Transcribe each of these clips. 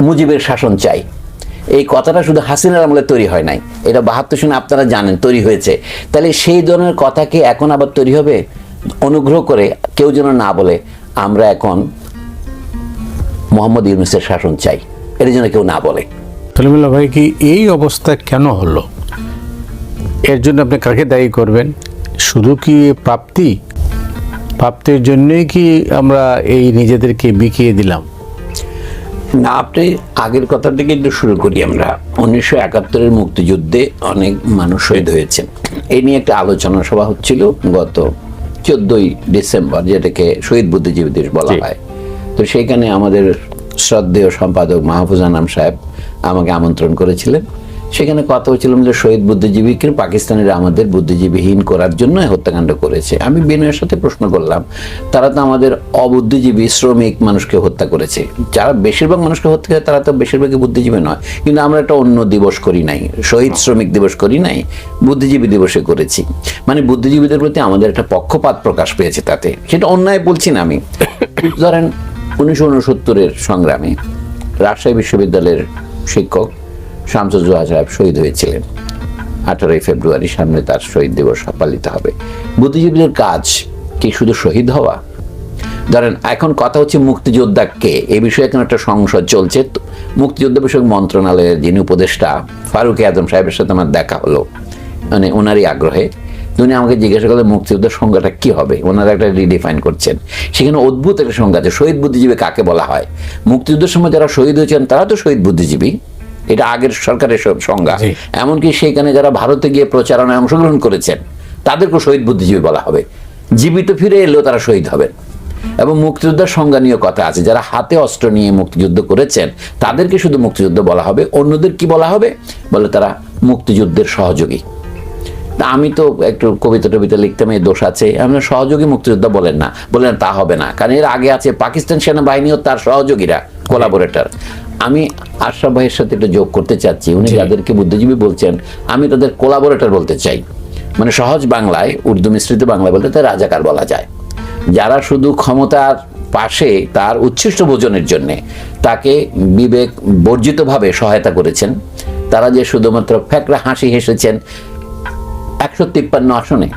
মুজিবের শাসন চাই। এই কথাটা শুধু হাসিনার আমলে তৈরি হয় নাই। এটা বাহাত্তর সনে আপনারা জানেন, তৈরি হয়েছে। তাহলে সেই ধরনের কথা কি এখন আবার তৈরি হবে? অনুগ্রহ করে কেউ যেন না বলে, আমরা এখন মোহাম্মদ ইউনুসের শাসন চাই। এটা যেন কেউ না বলে। সলিমুল্লাহ ভাই, কি এই অবস্থা কেন হলো? এর জন্য আপনি কাকে দায়ী করবেন? শুধু কি প্রাপ্তি? প্রাপ্তির জন্যই কি আমরা এই নিজেদেরকে বিকিয়ে দিলাম? না আপনি আগের কথা থেকে একটু শুরু করি আমরা। উনিশশো একাত্তরের মুক্তিযুদ্ধে অনেক মানুষ শহীদ হয়েছেন। এই নিয়ে একটা আলোচনা সভা হচ্ছিল গত চোদ্দই ডিসেম্বর যেটাকে শহীদ বুদ্ধিজীবী দিবস বলা হয়। তো সেইখানে আমাদের শ্রদ্ধেয় সম্পাদক মাহফুজ আনাম সাহেব আমাকে আমন্ত্রণ করেছিলেন। সেখানে কথা হচ্ছিলাম যে শহীদ বুদ্ধিজীবীকে পাকিস্তানের আমাদের বুদ্ধিজীবীহীন করার জন্য হত্যাকাণ্ড করেছে। আমি বিনয়ের সাথে প্রশ্ন করলাম, তারা তো আমাদের অবুদ্ধিজীবী শ্রমিক মানুষকে হত্যা করেছে। যারা বেশিরভাগ মানুষকে হত্যা করে তারা তো বেশিরভাগই বুদ্ধিজীবী নয়। কিন্তু আমরা একটা অন্য দিবস করি নাই, শহীদ শ্রমিক দিবস করি নাই, বুদ্ধিজীবী দিবসে করেছি। মানে বুদ্ধিজীবীদের প্রতি আমাদের একটা পক্ষপাত প্রকাশ পেয়েছে তাতে। সেটা অন্যায় বলছি না আমি। ধরেন উনিশশো উনসত্তরের সংগ্রামে রাজশাহী বিশ্ববিদ্যালয়ের শিক্ষক শামসুজ্জোহা সাহেব শহীদ হয়েছিলেন। আঠারোই ফেব্রুয়ারি সামনে তার শহীদ দিবস পালিত হবে। বুদ্ধিজীবীদের কাজ কি শুধু শহীদ হওয়া? ধরেন, এখন কথা হচ্ছে মুক্তিযোদ্ধাকে এ বিষয়ে এখন একটা সংসদ চলছে। মুক্তিযোদ্ধা বিষয়ক মন্ত্রণালয়ের যিনি উপদেষ্টা ফারুক আজম সাহেবের সাথে আমার দেখা হলো। মানে ওনারই আগ্রহে। উনি আমাকে জিজ্ঞাসা করলেন মুক্তিযোদ্ধার সংজ্ঞাটা কি হবে? ওনারা একটা রিডিফাইন করছেন। সেখানে অদ্ভুত একটা সংজ্ঞা আছে, শহীদ বুদ্ধিজীবী কাকে বলা হয়? মুক্তিযুদ্ধের সময় যারা শহীদ হয়েছেন, তারা তো শহীদ বুদ্ধিজীবী। এটা আগের সরকারের সব সংজ্ঞা। এমনকি সেখানে যারা ভারতে গিয়ে প্রচারণায় অংশগ্রহণ করেছেন তাদেরকেও শহীদ বুদ্ধিজীবী বলা হবে। জীবিত ফিরে এলেও তারা শহীদ হবেন। এবং মুক্তিযোদ্ধার সংজ্ঞা নিয়ে কথা আছে যারা হাতে অস্ত্র নিয়ে মুক্তিযুদ্ধ করেছেন তাদেরকে শুধু মুক্তিযুদ্ধ বলা হবে। অন্যদের কি বলা হবে? বলে তারা মুক্তিযুদ্ধের সহযোগী। তা আমি তো একটু কবিতা টবিতা লিখতাম এই দোষ আছে। আমরা সহযোগী মুক্তিযোদ্ধা বলেন না। বলেন তা হবে না। কারণ এর আগে আছে পাকিস্তান সেনাবাহিনী ও তার সহযোগীরা কোলাবোরেটর আমি আশরাফ ভাইয়ের সাথে একটু যোগ করতে চাচ্ছি। উনি। যাদেরকে বুদ্ধিজীবী বলছেন আমি তাদের কোলাবোরেটর বলতে চাই। মানে সহজ বাংলায় উর্দু মিশ্রিত বাংলা বলতে তার রাজাকার বলা যায়। যারা শুধু ক্ষমতার পাশে তার উচ্ছিষ্ট ভোজনের জন্য তাকে বিবেক বর্জিতভাবে সহায়তা করেছেন তারা যে শুধুমাত্র ফ্যাকরা হাসি হেসেছেন একশো তিপ্পান্ন আসনে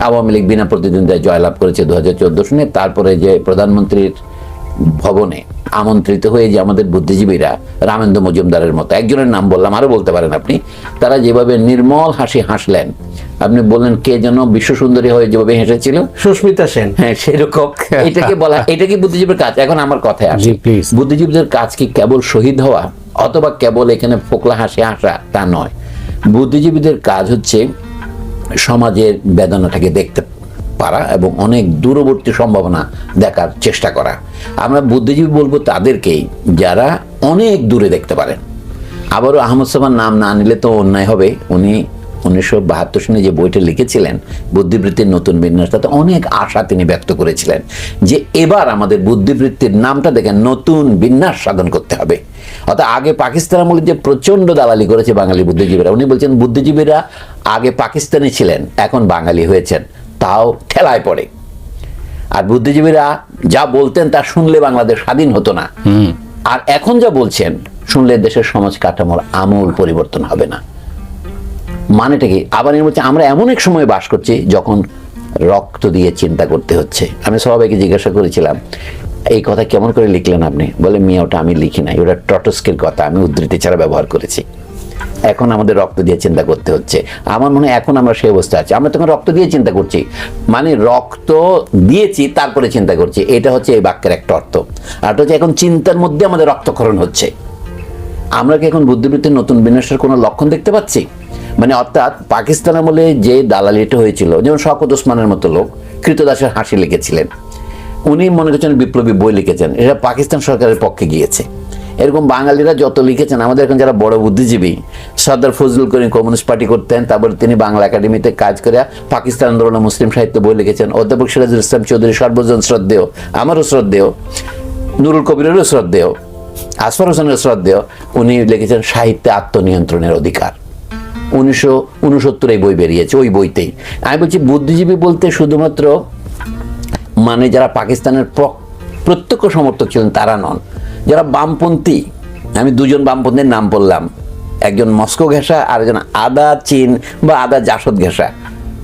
আওয়ামী লীগ বিনা প্রতিদ্বন্দ্বিতায় জয়লাভ করেছে দু হাজার চোদ্দ সনে তারপরে যে প্রধানমন্ত্রীর ভবনে আমন্ত্রিত হয়ে যে আমাদের বুদ্ধিজীবীরা রামেন্দ্র মজুমদারের মতো একজনের নাম বললাম আরও বলতে পারেন আপনি তারা যেভাবে নির্মল হাসি হাসলেন আপনি বললেন কে যেন বিশ্ব সুন্দরী হয়ে যেভাবে হেসেছিল। সুস্মিতা সেন। হ্যাঁ সেরকম এটাকে বলা এটা কি বুদ্ধিজীবীর কাজ? এখন আমার কথায় আসে. বুদ্ধিজীবীদের কাজ কি কেবল শহীদ হওয়া অথবা কেবল এখানে ফোকলা হাসি হাসা তা নয়। বুদ্ধিজীবীদের কাজ হচ্ছে সমাজের বেদনাটাকে দেখতে পারা এবং অনেক দূরবর্তী সম্ভাবনা দেখার চেষ্টা করা। আমরা বুদ্ধিজীবী বলব তাদেরকেই যারা অনেক দূরে দেখতে পারেন। আবারও আহমদ সামান নাম না নিলে তো অন্যায় হবে। উনি উনিশশো বাহাত্তর সনে যে বইটা লিখেছিলেন, বুদ্ধিবৃত্তির নতুন বিন্যাস, তাতে অনেক আশা তিনি ব্যক্ত করেছিলেন যে এবার আমাদের বুদ্ধিবৃত্তির নামটা দেখে নতুন বিন্যাস সাধন করতে হবে। অর্থাৎ আগে পাকিস্তান আমলে যে প্রচণ্ড দালালি করেছে বাঙালি বুদ্ধিজীবীরা, উনি বলছেন বুদ্ধিজীবীরা আগে পাকিস্তানি ছিলেন, এখন বাঙালি হয়েছেন। তাও ঠেলায় পড়ে। আর বুদ্ধিজীবীরা যা বলতেন তা শুনলে বাংলাদেশ স্বাধীন হতো না। আর এখন যা বলছেন শুনলে দেশের সমাজ কাঠামোর আমূল পরিবর্তন হবে না। মানেটা কি? আবার এর বলছে আমরা এমন এক সময় বাস করছি যখন রক্ত দিয়ে চিন্তা করতে হচ্ছে। আমি সবাইকে জিজ্ঞাসা করেছিলাম এই কথা কেমন করে লিখলেন আপনি? বলে মিয়া ওটা আমি লিখি নাই। ওটা টটস্কের কথা। আমি উদ্ধৃতি ছাড়া ব্যবহার করেছি। এখন আমাদের রক্ত দিয়ে চিন্তা করতে হচ্ছে। আমার মনে এখন আমরা সেই অবস্থা আছি। আমরা তখন রক্ত দিয়ে চিন্তা করছি। মানে রক্ত দিয়েছি, তারপরে চিন্তা করছি। এটা হচ্ছে এই বাক্যের একটা অর্থ। আর হচ্ছে এখন চিন্তার মধ্যে আমাদের রক্তক্ষরণ হচ্ছে। আমরা কি এখন বুদ্ধিবৃত্তির নতুন বিন্যাসের কোনো লক্ষণ দেখতে পাচ্ছি? মানে অর্থাৎ পাকিস্তান আমলে যে দালালিটা হয়েছিল, যেমন শকত ওসমানের মতো লোক, কৃতদাসের হাসি লিখেছিলেন। উনি মনে করছেন বিপ্লবী বই লিখেছেন। এটা পাকিস্তান সরকারের পক্ষে গিয়েছে। এরকম বাঙালিরা যত লিখেছেন, আমাদের এখন যারা বড় বুদ্ধিজীবী, সর্দার ফজলুল করিম কমিউনিস্ট পার্টি করতেন, তারপরে তিনি বাংলা একাডেমিতে কাজ করে পাকিস্তান আন্দোলনে মুসলিম সাহিত্য বই লিখেছেন, অধ্যাপক সিরাজুল ইসলাম চৌধুরী সর্বজন শ্রদ্ধেয়, আমারও শ্রদ্ধেয়, নুরুল কবিরেরও শ্রদ্ধেয়, আসফার হোসেনের শ্রদ্ধেয়, উনি লিখেছেন সাহিত্যে আত্মনিয়ন্ত্রণের অধিকার। উনিশশো উনসত্তর এই বই বেরিয়েছে, ওই বইতেই। আমি বলছি, বুদ্ধিজীবী বলতে শুধুমাত্র মানে যারা পাকিস্তানের প্র- প্রত্যক্ষ সমর্থক ছিলেন, তারা নন। যারা বামপন্থী, আমি দুজন বামপন্থীর নাম বললাম। একজন মস্কো ঘেঁষা আর একজন আদা চীন বা আদা জাসদ ঘেঁষা।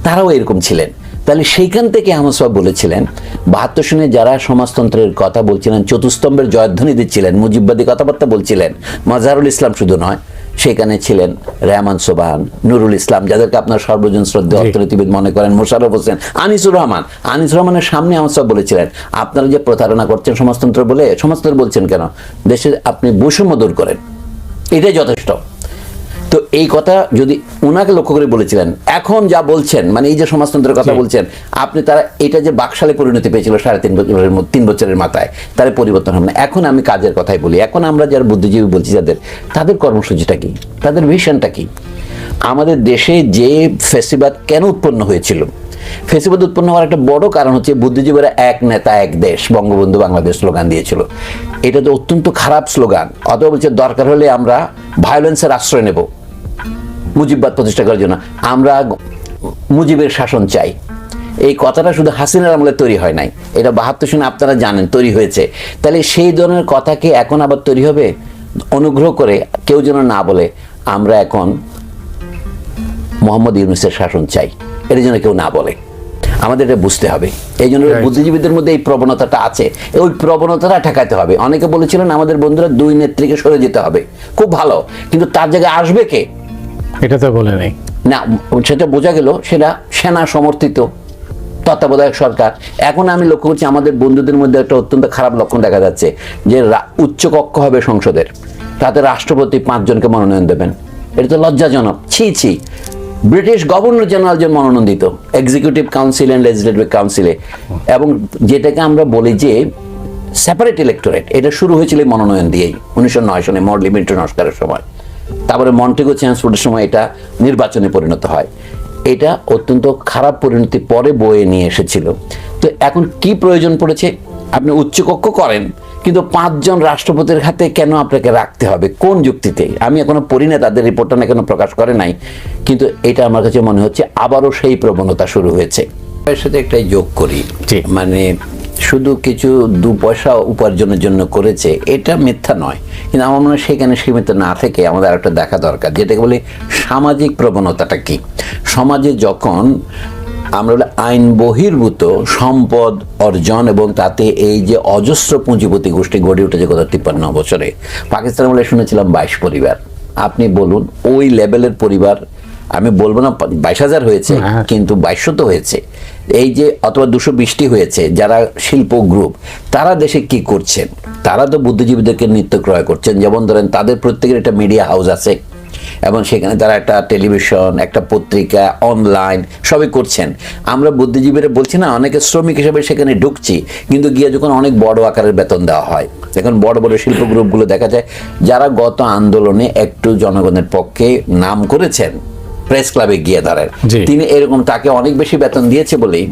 তারাও এরকম ছিলেন। তাহলে সেইখান থেকে আহমদ বলেছিলেন, বাহাত্তর সনে যারা সমাজতন্ত্রের কথা বলছিলেন, চতুস্তম্ভের জয়ধ্বনি দিচ্ছিলেন, মুজিববাদী কথাবার্তা বলছিলেন, মজারুল ইসলাম শুধু নয় সেখানে ছিলেন রেহমান সোবাহান নুরুল ইসলাম যাদেরকে আপনার সর্বজন শ্রদ্ধা অর্থনীতিবিদ মনে করেন মোশারফ হোসেন আনিসুর রহমান। আনিসুর রহমানের সামনে আমার সব বলেছিলেন আপনারা যে প্রতারণা করছেন সমাজতন্ত্র বলে সমাজতন্ত্র বলছেন কেন? দেশে আপনি বৈষম্য দূর করেন। এটাই যথেষ্ট। তো এই কথা যদি ওনাকে লক্ষ্য করে বলেছিলেন এখন যা বলছেন মানে এই যে সমাজতন্ত্রের কথা বলছেন আপনি তারা এটা যে বাকশালে পরিণতি পেয়েছিল সাড়ে তিন বছরের তিন বছরের মাথায় তার পরিবর্তন হবে না। এখন আমি কাজের কথাই বলি এখন আমরা যারা বুদ্ধিজীবী বলছি যাদের তাদের কর্মসূচিটা কি? তাদের ভিশনটা কি? আমাদের দেশে যে ফেসিবাদ কেন উৎপন্ন হয়েছিল? ফেসিবাদ উৎপন্ন হওয়ার একটা বড় কারণ হচ্ছে বুদ্ধিজীবীরা এক নেতা এক দেশ বঙ্গবন্ধু বাংলাদেশ স্লোগান দিয়েছিল। এটা তো অত্যন্ত খারাপ স্লোগান অথবা বলছে দরকার হলে আমরা ভায়োলেন্সের আশ্রয় নেব। মুজিববাদ প্রতিষ্ঠা করার জন্য। আমরা মুজিবের শাসন চাই। এই কথাটা শুধু হাসিনার আমলে তৈরি হয় নাই। এটা বাহাত্তর শুনে আপনারা জানেন তৈরি হয়েছে। তাহলে সেই ধরনের কথা কি এখন আবার তৈরি হবে? অনুগ্রহ করে কেউ যেন না বলে আমরা এখন মোহাম্মদ ইউনুসের শাসন চাই। এর জন্য কেউ না বলে। আমাদের এটা বুঝতে হবে। এই জন্য বুদ্ধিজীবীদের মধ্যে এই প্রবণতাটা আছে। ওই প্রবণতাটা ঠেকাতে হবে। অনেকে বলেছিলেন আমাদের বন্ধুরা দুই নেত্রীকে সরে যেতে হবে। খুব ভালো। কিন্তু তার জায়গায় আসবে কে? এটা তো বলে নেই। না সেটা বোঝা গেল সেটা সেনা সমর্থিত, তত্ত্বাবধায়ক সরকার। এখন আমি লক্ষ্য করছি আমাদের বন্ধুদের মধ্যে একটা অত্যন্ত খারাপ লক্ষণ দেখা যাচ্ছে, যে রা- উচ্চ কক্ষ হবে সংসদের। তাতে রাষ্ট্রপতি পাঁচজনকে মনোনয়ন দেবেন। এটা তো লজ্জাজনক। ছি ছি। ব্রিটিশ গভর্নর জেনারেল যে মনোনয়ন দিত এক্সিকিউটিভ কাউন্সিল অ্যান্ড লেজিসলেটিভ কাউন্সিলে এবং যেটাকে আমরা বলি যে সেপারেট ইলেক্টোরেট এটা শুরু হয়েছিল মনোনয়ন দিয়েই, উনিশশো নয় সনে মডলি সংস্কারের সময়। তারপরে মন্টেগো ট্রান্সপোর্টের সময় এটা নির্বাচনে পরিণত হয়। এটা অত্যন্ত খারাপ পরিণতি পরে বয়ে নিয়ে এসেছিল। তো এখন কি প্রয়োজন পড়েছে? আপনি উচ্চকক্ষ করেন কিন্তু পাঁচজন রাষ্ট্রপতির হাতে কেন আপনাকে রাখতে হবে? কোন যুক্তিতে? আমি এখনও পড়ি না তাদের রিপোর্টটা না কেন প্রকাশ করে নাই। কিন্তু এটা আমার কাছে মনে হচ্ছে আবারও সেই প্রবণতা শুরু হয়েছে। এর সাথে একটাই যোগ করি। মানে শুধু কিছু দু পয়সা উপার্জনের জন্য করেছে, এটা মিথ্যা নয়। কিন্তু আমার মনে হয় সেখানে সীমিত না থেকে আমাদের একটা দেখা দরকার, যেটাকে বলি সামাজিক প্রবণতাটা কি? সমাজে যখন আমরা বলি আইন বহির্ভূত সম্পদ অর্জন এবং তাতে এই যে অজস্র পুঁজিপতি গোষ্ঠী গড়ে উঠেছে গত তিপ্পান্ন বছরে। পাকিস্তান বলে শুনেছিলাম বাইশ পরিবার। আপনি বলুন, ওই লেভেলের পরিবার আমি বলব না বাইশ হাজার হয়েছে হ্যাঁ। কিন্তু বাইশশো হয়েছে। এই যে অথবা দুশো বিশটি হয়েছে যারা শিল্প গ্রুপ তারা দেশে কি করছেন? তারা তো বুদ্ধিজীবীদেরকে নিত্য ক্রয় করছেন। যেমন ধরেন তাদের প্রত্যেকের একটা মিডিয়া হাউস আছে এবং সেখানে তারা একটা টেলিভিশন একটা পত্রিকা অনলাইন সবই করছেন। আমরা বুদ্ধিজীবীরা বলছি না অনেকে শ্রমিক হিসেবে সেখানে ঢুকছি কিন্তু গিয়ে যখন অনেক বড় আকারের বেতন দেওয়া হয় এখন বড় বড় শিল্প গ্রুপগুলো দেখা যায় যারা গত আন্দোলনে একটু জনগণের পক্ষে নাম করেছেন প্রেস ক্লাবে গিয়ে দাঁড়ায়। জি। তিনি এরকম তাকে অনেক বেশি বেতন দিয়েছে বলেই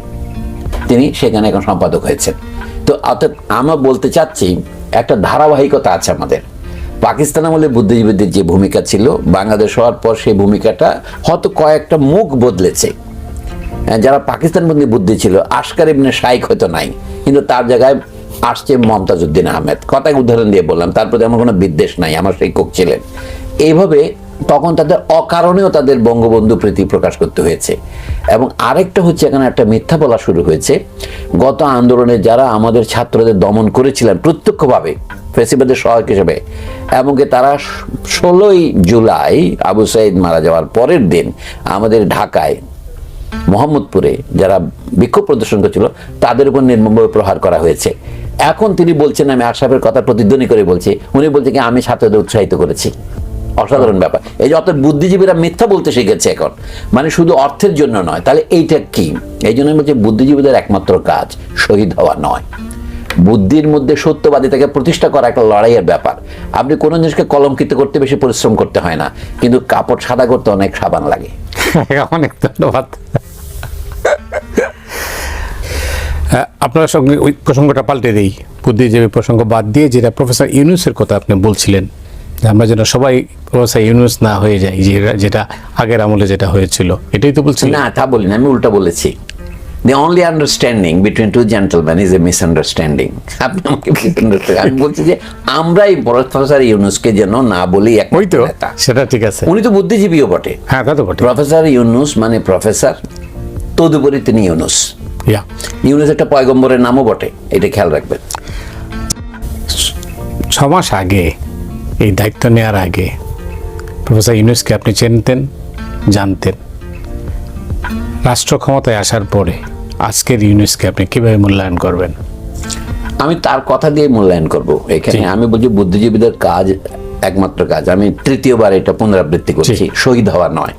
তিনি সেখানে এখন সম্পাদক হয়েছেন। তো অর্থাৎ আমরা বলতে চাচ্ছি একটা ধারাবাহিকতা আছে আমাদের। পাকিস্তান আমলে বুদ্ধিজীবীদের যে ভূমিকা ছিল বাংলাদেশ হওয়ার পর সেই ভূমিকাটা হয়তো কয়েকটা মুখ বদলেছে। হ্যাঁ, যারা পাকিস্তান বন্দী বুদ্ধি ছিল আশকার ইবনে শাইক হয়তো নাই কিন্তু তার জায়গায় আসছে মমতাজ উদ্দিন আহমেদ। কথায় উদাহরণ দিয়ে বললাম তার প্রতি আমার কোনো বিদ্বেষ নাই আমার শিক্ষক ছিলেন। এইভাবে তখন তাদের অকারণেও তাদের বঙ্গবন্ধু প্রীতি প্রকাশ করতে হয়েছে। এবং আরেকটা হচ্ছে এখানে একটা মিথ্যা বলা শুরু হয়েছে। গত আন্দোলনে যারা আমাদের ছাত্রদের দমন করেছিলেন প্রত্যক্ষভাবে, ফেসিবাদের সহায়ক হিসেবে এমনকি তারা ষোলোই জুলাই আবু সাইদ মারা যাওয়ার পরের দিন আমাদের ঢাকায়, মোহাম্মদপুরে যারা বিক্ষোভ প্রদর্শন করছিল, তাদের উপর নির্মমভাবে প্রহার করা হয়েছে। এখন তিনি বলছেন, আমি আশরাফের কথা প্রতিধ্বনি করে বলছি। উনি বলছে কি, আমি ছাত্রদের উৎসাহিত করেছি। অসাধারণ ব্যাপার। এই যে অর্থাৎ বুদ্ধিজীবীরা মিথ্যা বলতে শিখেছে এখন মানে শুধু অর্থের জন্য নয়, তাহলে এইটা কি? এই জন্য বলছি বুদ্ধিজীবীদের একমাত্র কাজ, শহীদ হওয়া নয়। বুদ্ধির মধ্যে সত্যবাদিতাকে প্রতিষ্ঠা করা একটা লড়াইয়ের ব্যাপার। আপনি কোনো জিনিসকে কলঙ্কিত করতে বেশি পরিশ্রম করতে হয় না, কিন্তু কাপড় সাদা করতে অনেক সাবান লাগে। অনেক ধন্যবাদ। আপনার সঙ্গে ওই প্রসঙ্গটা পাল্টে দিই। বুদ্ধিজীবী প্রসঙ্গ বাদ দিয়ে যেটা প্রফেসর ইউনুসের কথা আপনি বলছিলেন আমরা যেন সবাই প্রফেসর ইউনুস না হয়ে যায় যেটা আগের আমলে যেটা হয়েছিল। এটাই তো বলছিলেন না তা বলিনি আমি উল্টা বলেছি। The only understanding between two gentleman is a misunderstanding আপনি আমাকে আমি বলছি যে আমরাই প্রফেসর ইউনুসকে যেন না বলি এক ওই তো সেটা ঠিক আছে। উনি তো বুদ্ধিজীবীও বটে। হ্যাঁ তা তো বটে। প্রফেসর ইউনুস মানে প্রফেসর তদুপরি তিনি ইউনুস। ইউনুস একটা পয়গম্বরের নামও বটে এটা খেয়াল রাখবেন। ছ মাস আগে এই দায়িত্ব নেওয়ার আগে প্রফেসর ইউনুসকে আপনি চিনতেন জানতেন। রাষ্ট্র ক্ষমতায় আসার পরে আজকের ইউনুসকে আপনি কীভাবে মূল্যায়ন করবেন? আমি তার কথা দিয়ে মূল্যায়ন করব এখানে। আমি বলছি বুদ্ধিজীবীদের কাজ একমাত্র কাজ। আমি তৃতীয়বার এটা পুনরাবৃত্তি করছি শহীদ হওয়া নয়।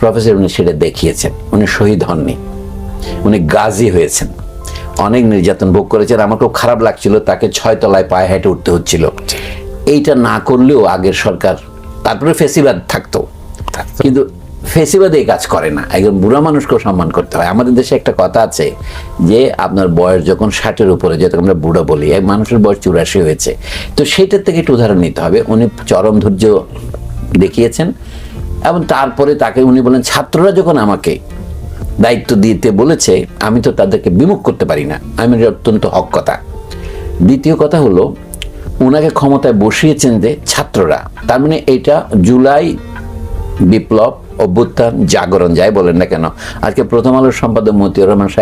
প্রফেসর উনি সেটা দেখিয়েছেন। উনি শহীদ হননি। উনি গাজী হয়েছেন। অনেক নির্যাতন ভোগ করেছেন। আমার খুব খারাপ লাগছিল তাকে ছয় তলায় পায়ে হেঁটে উঠতে হচ্ছিল। এইটা না করলেও আগের সরকার তারপরে ফেসিবাদ থাকতো। কিন্তু ফেসিবাদ এই কাজ করে না। একজন বুড়া মানুষকেও সম্মান করতে হয়। আমাদের দেশে একটা কথা আছে যে, আপনার বয়স যখন ষাটের উপরে যেটা আমরা বুড়ো বলি, এক মানুষের বয়স চুরাশি হয়েছে। তো সেইটার থেকে একটু উদাহরণ নিতে হবে। উনি চরম ধৈর্য দেখিয়েছেন এবং তারপরে তাকে উনি বলেন, ছাত্ররা যখন আমাকে দায়িত্ব দিতে বলেছে, আমি তো তাদেরকে বিমুখ করতে পারি না। আমি অত্যন্ত হক কথা। দ্বিতীয় কথা হলো ওনাকে ক্ষমতায় বসিয়েছেন যে ছাত্ররা। তার মানে এটা জুলাই বিপ্লব অভ্যুত্থান জাগরণ, যাই বলেন না কেন। আজকে প্রথম আলোর সম্পাদক মতিউর রহমান সাহেব